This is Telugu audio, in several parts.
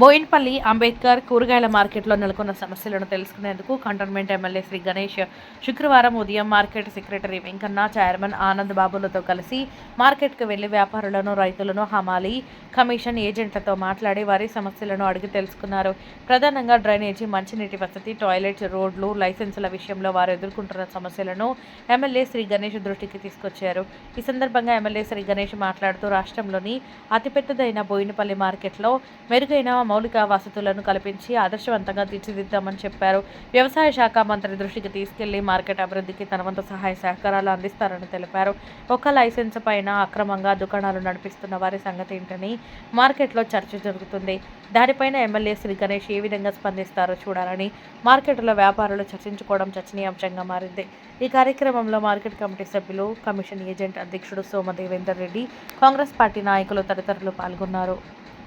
బోయిన్పల్లి అంబేద్కర్ కూరగాయల మార్కెట్లో నెలకొన్న సమస్యలను తెలుసుకునేందుకు కంటోన్మెంట్ ఎమ్మెల్యే శ్రీ గణేష్ శుక్రవారం ఉదయం market secretary Venkanna chairman Anand బాబులతో కలిసి మార్కెట్కు వెళ్ళి వ్యాపారులను రైతులను హమాలి కమిషన్ ఏజెంట్లతో మాట్లాడి వారి సమస్యలను అడిగి తెలుసుకున్నారు. ప్రధానంగా డ్రైనేజీ మంచినీటి వసతి టాయిలెట్స్ రోడ్లు లైసెన్సుల విషయంలో వారు ఎదుర్కొంటున్న సమస్యలను ఎమ్మెల్యే శ్రీ గణేష్ దృష్టికి తీసుకొచ్చారు. ఈ సందర్భంగా ఎమ్మెల్యే శ్రీ గణేష్ మాట్లాడుతూ రాష్ట్రంలోని అతిపెద్దదైన బోయినపల్లి మార్కెట్లో మెరుగైన మౌలిక వసతులను కల్పించి ఆదర్శవంతంగా తీర్చిదిద్దామని చెప్పారు. వ్యవసాయ శాఖ మంత్రి దృష్టికి తీసుకెళ్ళి మార్కెట్ అభివృద్ధికి తన వంతు సహాయ సహకారాలు అందిస్తారని తెలిపారు. ఒక్క లైసెన్స్ పైన అక్రమంగా దుకాణాలు నడిపిస్తున్న వారి సంగతి ఏంటని మార్కెట్లో చర్చ జరుగుతుంది. దానిపైన ఎమ్మెల్యే శ్రీ గణేష్ ఏ విధంగా స్పందిస్తారో చూడాలని మార్కెట్లో వ్యాపారులు చర్చించుకోవడం చర్చనీయాంశంగా మారింది. ఈ కార్యక్రమంలో మార్కెట్ కమిటీ సభ్యులు కమిషన్ ఏజెంట్ అధ్యక్షుడు సోమదేవేందర్ రెడ్డి కాంగ్రెస్ పార్టీ నాయకులు తదితరులు పాల్గొన్నారు.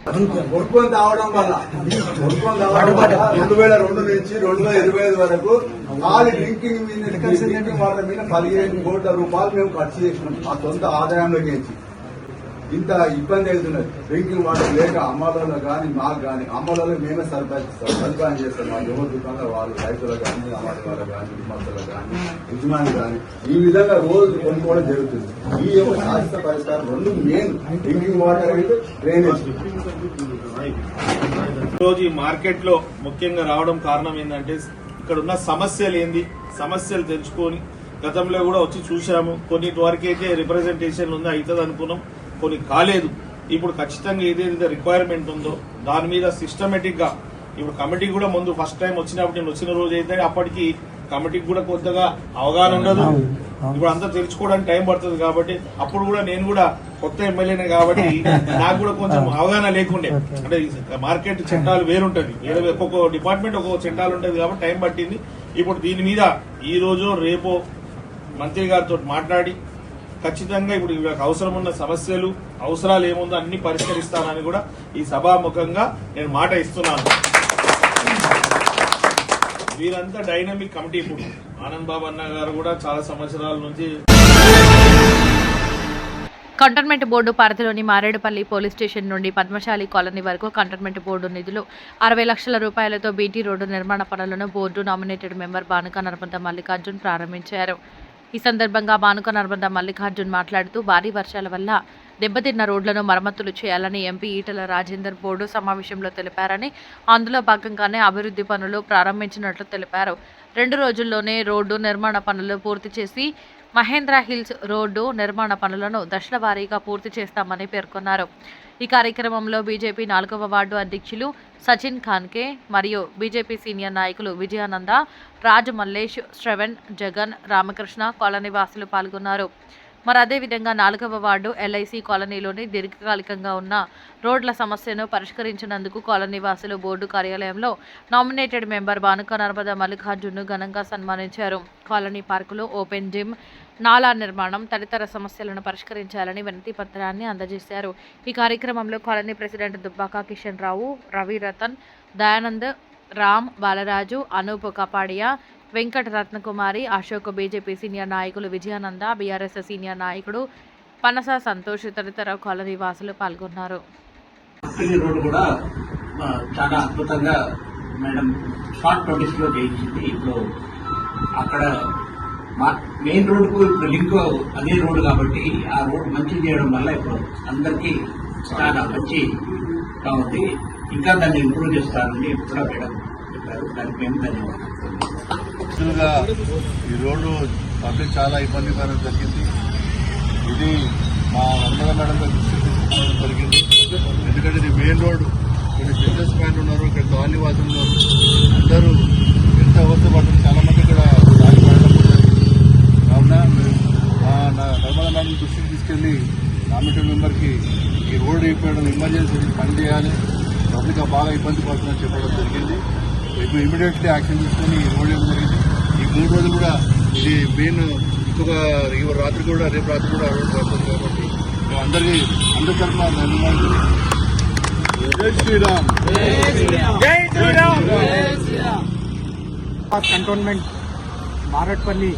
కొనుక్కొని తావడం వల్ల కొనుక్కొని తావడం వల్ల రెండు వేల రెండు నుంచి రెండు వేల ఇరవై ఐదు వరకు ఖాళీ డ్రింకింగ్ మీద డ్రింకింగ్ వాటర్ మీద పదిహేను కోట్ల రూపాయలు మేము ఖర్చు చేసినాం. మా సొంత ఆదాయంలో చేసి ఇంత ఇబ్బంది అవుతున్నది. డ్రింకింగ్ వాటర్ లేక అమ్మలలో కానీ మాకు కానీ అమ్మలలో మేమే సరఫరా సదుపాయం చేస్తాం. మా యువ దుకాణాల వాళ్ళు రైతులు కానీ అమ్మల కానీ విమర్శలు కానీ యజమాని కానీ ఈ విధంగా రోజు కొనుక్కోవడం జరుగుతుంది. ఈ యొక్క శాశ్వత పరిష్కారం రెండు మెయిన్ డ్రింకింగ్ వాటర్ అయితే డ్రైనేజ్ రోజు ఈ మార్కెట్లో ముఖ్యంగా రావడం కారణం ఏంటంటే ఇక్కడ ఉన్న సమస్యలు ఏంది? సమస్యలు తెలుసుకొని గతంలో కూడా వచ్చి చూశాము. కొన్నిటి వరకు అయితే రిప్రజెంటేషన్ ఉంది? అవుతుంది అనుకున్నాం. కొన్ని కాలేదు. ఇప్పుడు ఖచ్చితంగా ఏదైతే రిక్వైర్మెంట్ ఉందో దాని మీద సిస్టమేటిక్గా ఇప్పుడు కమిటీ కూడా ముందు ఫస్ట్ టైం వచ్చినప్పుడు నేను వచ్చిన రోజు అయితే అప్పటికి కమిటీకి కూడా కొద్దిగా అవగాహన ఉండదు. ఇప్పుడు అంతా తెలుసుకోవడానికి టైం పడుతుంది కాబట్టి అప్పుడు కూడా నేను కూడా కొత్త ఎమ్మెల్యేనే కాబట్టి నాకు కూడా కొంచెం అవగాహన లేకుండే. అంటే మార్కెట్ చట్టాలు వేరుంటది. వేరే ఒక్కొక్క డిపార్ట్మెంట్ ఒక్కొక్క చట్టాలు ఉంటది కాబట్టి టైం పట్టింది. ఇప్పుడు దీని మీద ఈ రోజు రేపో మంత్రి గారితో మాట్లాడి ఖచ్చితంగా ఇప్పుడు వీళ్ళకి అవసరం ఉన్న సమస్యలు అవసరాలు ఏముందో అన్ని పరిష్కరిస్తానని కూడా ఈ సభాముఖంగా నేను మాట ఇస్తున్నాను. వీరంతా డైనమిక్ కమిటీ ఇప్పుడు. ఆనంద్ బాబు అన్న గారు కూడా చాలా సంవత్సరాల నుంచి కంటోన్మెంట్ బోర్డు పరిధిలోని మారేడుపల్లి పోలీస్ స్టేషన్ నుండి పద్మశాలి కాలనీ వరకు కంటోన్మెంట్ బోర్డు నిధులు. అరవై లక్షల రూపాయలతో బీటీ రోడ్డు నిర్మాణ పనులను board nominated member Banuka Narmada Mallikarjun ప్రారంభించారు. ఈ సందర్భంగా బానుక నర్మద మల్లికార్జున్ మాట్లాడుతూ భారీ వర్షాల వల్ల దెబ్బతిన్న రోడ్లను మరమ్మతులు చేయాలని ఎంపీ ఈటల రాజేందర్ బోర్డు సమావేశంలో తెలిపారని అందులో భాగంగానే అభివృద్ధి పనులు ప్రారంభించినట్లు తెలిపారు. రెండు రోజుల్లోనే రోడ్డు నిర్మాణ పనులు పూర్తి చేసి మహేంద్ర హిల్స్ రోడ్డు నిర్మాణ పనులను దశల వారీగా పూర్తి చేస్తామని పేర్కొన్నారు. ఈ కార్యక్రమంలో బీజేపీ నాలుగవ వార్డు అధ్యక్షులు సచిన్ ఖాన్కే మరియు బీజేపీ సీనియర్ నాయకులు విజయానంద రాజు మల్లేష్ శ్రవణ్ జగన్ రామకృష్ణ కాలనీ వాసులు పాల్గొన్నారు. మరి అదేవిధంగా నాలుగవ వార్డు ఎల్ఐసి కాలనీలోని దీర్ఘకాలికంగా ఉన్న రోడ్ల సమస్యను పరిష్కరించినందుకు కాలనీ వాసులు బోర్డు కార్యాలయంలో నామినేటెడ్ మెంబర్ బానుక నర్మద మల్లికార్జున్ను ఘనంగా సన్మానించారు. కాలనీ పార్కులో ఓపెన్ జిమ్ నాలా నిర్మాణం తదితర సమస్యలను పరిష్కరించాలని వినతి పత్రాన్ని అందజేశారు. ఈ కార్యక్రమంలో colony president Dubbaka Kishan Rao Ravi Ratan Dayanand Ram Balaraju Anoop Kapadia Venkata Ratnakumari Ashok BJP senior నాయకులు విజయానంద బీఆర్ఎస్ సీనియర్ నాయకుడు పనస సంతోష్ తదితర కాలనీ వాసులు పాల్గొన్నారు. రోడ్డు కూడా చాలా అద్భుతంగా మేడం షార్ట్ నోటీస్ చేయించింది. ఇప్పుడు అక్కడ మా మెయిన్ రోడ్డుకు ఇప్పుడు లింక్ అదే రోడ్డు కాబట్టి ఆ రోడ్డు మంచి చేయడం వల్ల ఇప్పుడు అందరికీ చాలా మంచి ఉంది. ఇంకా దాన్ని ఇంప్రూవ్ చేస్తారని కూడా మేడం చెప్పారు. దానికి మేము ధన్యవాదాలు. యాక్చువల్గా ఈ రోడ్డు పబ్లిక్ చాలా ఇబ్బంది పడడం జరిగింది. ఇది మా నర్మదా మేడం దృష్టి తీసుకోవడం జరిగింది. ఎందుకంటే ఇది మెయిన్ రోడ్డు. కొన్ని బిజినెస్ మ్యాన్ ఉన్నారు ఇక్కడ కాలనీ వాసులు ఉన్నారు. అందరూ ఎంత అవసరం పడుతుంది చాలా మంది ఇక్కడ దారి పడడం కావున మా నా- నర్మదా మేడం దృష్టికి తీసుకెళ్ళి నామినేటెడ్ మెంబర్కి ఈ రోడ్డు అయిపోయడం ఎమర్జెన్సీ పని చేయాలి. పబ్లిక్ బాగా ఇబ్బంది పడుతుందని చెప్పడం జరిగింది. ఇప్పుడు ఇమీడియట్లీ యాక్షన్ తీసుకొని ఈ రోడ్ ఏం జరిగింది. మూడు రోజులు కూడా ఇది మెయిన్ ఇంకొక ఈ రాత్రి కూడా రేపు రాత్రి కూడా రోడ్ పడుతుంది కాబట్టి మేము అందరికీ అందరి తరఫున ధన్యవాదాలు జై శ్రీరామ్ पास cantonment Marredpally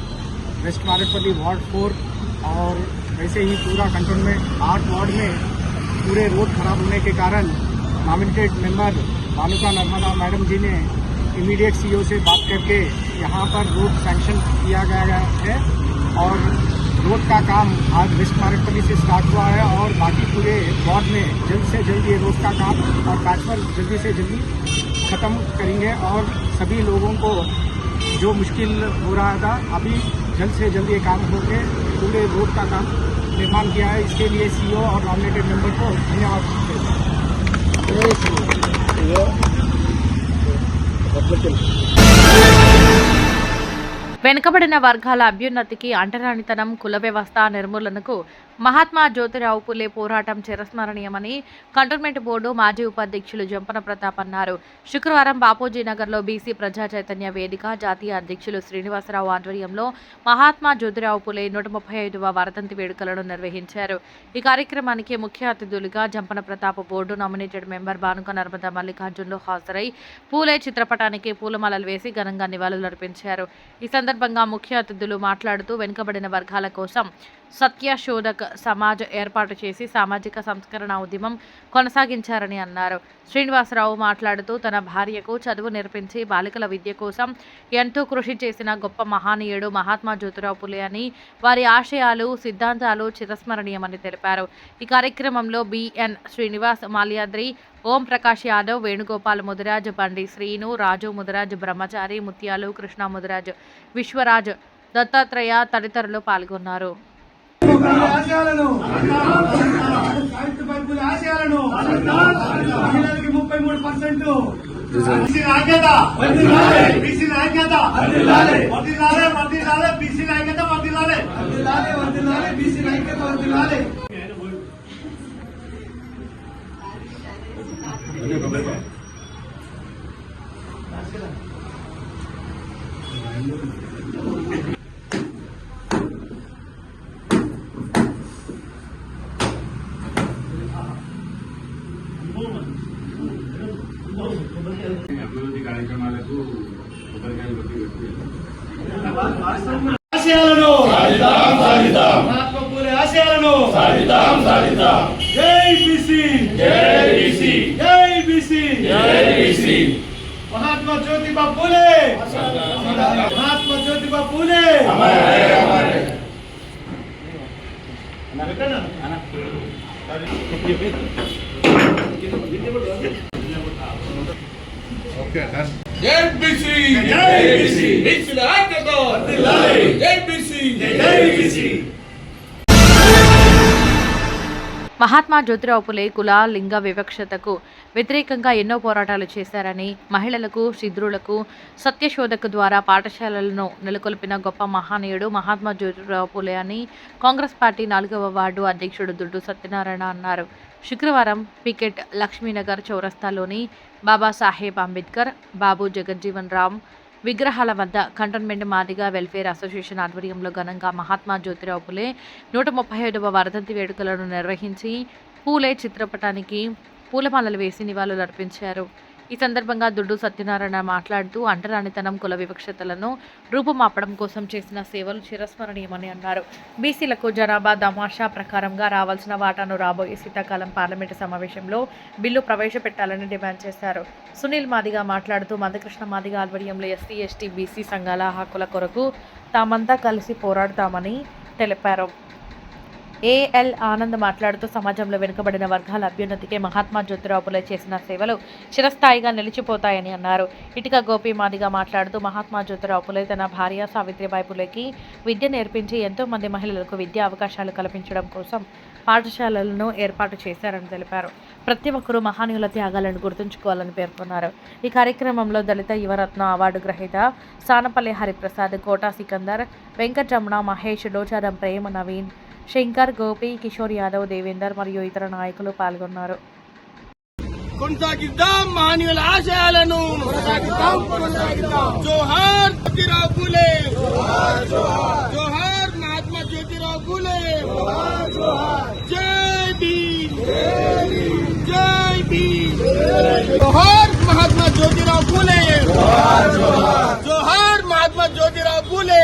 west Marredpally ward four और वैसे ही पूरा कंटोनमेंट आठ वार्ड में पूरे रोड खराब होने के कारण nominated member Bhanuka Narmada madam ji ने इमीडिएट सीईओ से बात करके यहाँ पर रोड सैंक्शन किया गया है और रोड का काम आज वेस्ट मार्कपल्ली से स्टार्ट हुआ है और बाकी पूरे वार्ड में जल्द से जल्द ये रोड का काम और पैचवर्क जल्दी से जल्दी खत्म करेंगे और सभी लोगों को जो मुश्किल हो रहा था, अभी जल्द से जल्द ये काम होकर पूरे रोड का काम निर्माण किया है। इसके लिए सीईओ और नॉमिनेटेड मेंबर को धन्यवाद। వెనుకబడిన వర్గాల అభ్యున్నతికి అంటరానితనం కుల వ్యవస్థ నిర్మూలనకు మహాత్మా జ్యోతిరావు పులే పోరాటం చిరస్మరణీయమని కంటోన్మెంట్ బోర్డు మాజీ ఉపాధ్యక్షులు జంపన ప్రతాప్ అన్నారు. శుక్రవారం బాపూజీ నగర్లో బీసీ ప్రజా చైతన్య వేదిక జాతీయ అధ్యక్షులు శ్రీనివాసరావు ఆధ్వర్యంలో మహాత్మా జ్యోతిరావు పులే నూట ముప్పై ఐదవ వరదంతి వేడుకలను నిర్వహించారు. ఈ కార్యక్రమానికి ముఖ్య అతిథులుగా Jampana Pratap board nominated member Bhanuka Narmada మల్లికార్జున్లు హాజరై పూలే చిత్రపటానికి పూలమాలలు వేసి ఘనంగా నివాళులర్పించారు. ఈ సందర్భంగా ముఖ్య అతిథులు మాట్లాడుతూ వెనుకబడిన వర్గాల కోసం సత్యశోధక్ సమాజ్ ఏర్పాటు చేసి సామాజిక సంస్కరణ ఉద్యమం కొనసాగించారని అన్నారు. శ్రీనివాసరావు మాట్లాడుతూ తన భార్యకు చదువు నేర్పించి బాలికల విద్య కోసం ఎంతో కృషి చేసిన గొప్ప మహానీయుడు మహాత్మా జ్యోతిరావు పులే అని వారి ఆశయాలు సిద్ధాంతాలు చిరస్మరణీయమని తెలిపారు. ఈ కార్యక్రమంలో బిఎన్ శ్రీనివాస్ మాల్యాద్రి ఓం ప్రకాష్ యాదవ్ వేణుగోపాల్ ముదిరాజ్ బండి శ్రీను రాజు ముదిరాజ్ బ్రహ్మచారి ముత్యాలు కృష్ణ ముదిరాజ్ విశ్వరాజ్ దత్తాత్రేయ తదితరులు పాల్గొన్నారు. ఆశయాలను ఆశయాలను మహిళలకి ముప్పై మూడు పర్సెంట్ బీసీ బీసీ వర్దిల్లాలే వర్దిల్లాలే బీసీ వర్దిల్లాలే వర్దిల్లాలే వర్దిల్లాలే బీసీ వర్దిల్లాలే కార్యక్రమాలకు కొబ్బరికాయలు కొట్టి పెట్టి ఆశయాలను మహాత్మా పూలే ఆశయాలను జై బీసీ జై బీసీ జై బీసీ జై BC Mahatma Jyotiba Phule Mahatma Jyotiba Phule okay BC. జై బీసీ. జై బీసీ. మహాత్మా జ్యోతిరావు పులే కుల లింగ వివక్షతకు వ్యతిరేకంగా ఎన్నో పోరాటాలు చేశారని మహిళలకు శిద్రులకు సత్యశోధకు ద్వారా పాఠశాలలను నెలకొల్పిన గొప్ప మహానీయుడు మహాత్మా జ్యోతిరావు పులే అని కాంగ్రెస్ పార్టీ నాలుగవ వార్డు అధ్యక్షుడు దుడ్డు సత్యనారాయణ అన్నారు. శుక్రవారం పికెట్ లక్ష్మీనగర్ చౌరస్తాలోని బాబాసాహెబ్ అంబేద్కర్ బాబు జగజ్జీవన్ రామ్ విగ్రహాల వద్ద కంటోన్మెంట్ మాదిగా వెల్ఫేర్ అసోసియేషన్ ఆధ్వర్యంలో ఘనంగా మహాత్మా జ్యోతిరావు పులే నూట ముప్పై ఐదవ వరదంతి వేడుకలను నిర్వహించి పూలే చిత్రపటానికి పూలమాలలు వేసి నివాళులు అర్పించారు ఈ సందర్భంగా దుడ్డు సత్యనారాయణ మాట్లాడుతూ అంటరానితనం కుల వివక్షతలను రూపుమాపడం కోసం చేసిన సేవలు చిరస్మరణీయమని అన్నారు. బీసీలకు జనాభా దమాషా ప్రకారంగా రావాల్సిన వాటాను రాబోయే శీతాకాలం పార్లమెంటు సమావేశంలో బిల్లు ప్రవేశపెట్టాలని డిమాండ్ చేశారు. సునీల్ మాదిగా మాట్లాడుతూ మందకృష్ణ మాదిగా ఆధ్వర్యంలో ఎస్సీ ఎస్టీ బీసీ సంఘాల హక్కుల కొరకు తామంతా కలిసి పోరాడతామని తెలిపారు. ఏఎల్ ఆనంద్ మాట్లాడుతూ సమాజంలో వెనుకబడిన వర్గాల అభ్యున్నతికి మహాత్మా జ్యోతిరావు పులే చేసిన సేవలు చిరస్థాయిగా నిలిచిపోతాయని అన్నారు. ఇటుక గోపి మాదిగా మాట్లాడుతూ మహాత్మా జ్యోతిరావు పులే తన భార్య సావిత్రిబాయి పులేకి విద్య నేర్పించి ఎంతోమంది మహిళలకు విద్యా అవకాశాలు కల్పించడం కోసం పాఠశాలలను ఏర్పాటు చేశారని తెలిపారు. ప్రతి ఒక్కరూ మహానీయుల త్యాగాలను గుర్తుంచుకోవాలని పేర్కొన్నారు. ఈ కార్యక్రమంలో దళిత యువరత్న అవార్డు గ్రహీత సానపల్లి హరిప్రసాద్ కోటా సికందర్ వెంకటరమణ మహేష్ డోచారం ప్రేమ నవీన్ శంకర్ గోపి కిషోర్ యాదవ్ దేవేందర్ మరియు ఇతర నాయకులు పాల్గొన్నారు. కొనసాగిద్దాం మహనీయుల ఆశయాలను. జోహార్ జ్యోతిరావు పూలే. జోహార్ మహాత్మా జ్యోతిరావు పూలే. జై భీమ్. జోహార్ మహాత్మా జ్యోతిరావు పూలే. జోహార్ మహాత్మా జ్యోతిరావు పూలే.